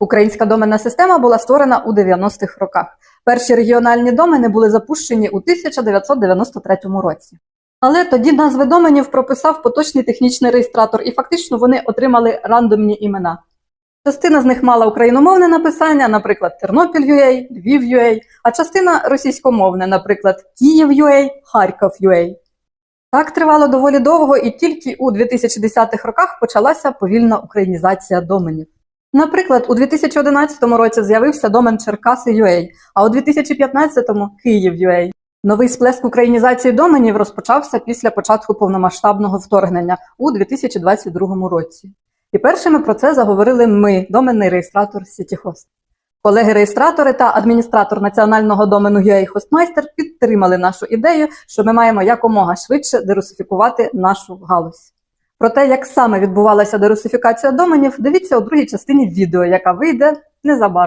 Українська доменна система була створена у 90-х роках. Перші регіональні домени були запущені у 1993 році. Але тоді назви доменів прописав поточний технічний реєстратор, і фактично вони отримали рандомні імена. Частина з них мала україномовне написання, наприклад, Тернопіль.ua, Львів.ua, а частина російськомовне, наприклад, Київ.ua, Харків.ua. Так тривало доволі довго, і тільки у 2010-х роках почалася повільна українізація доменів. Наприклад, у 2011 році з'явився домен Черкаси.ua, а у 2015-му Київ.ua. Новий сплеск українізації доменів розпочався після початку повномасштабного вторгнення у 2022 році. І першими про це заговорили ми, доменний реєстратор CityHost. Колеги-реєстратори та адміністратор національного домену UA Hostmeister підтримали нашу ідею, що ми маємо якомога швидше дерусифікувати нашу галузь. Про те, як саме відбувалася дерусифікація доменів, дивіться у другій частині відео, яка вийде незабаром.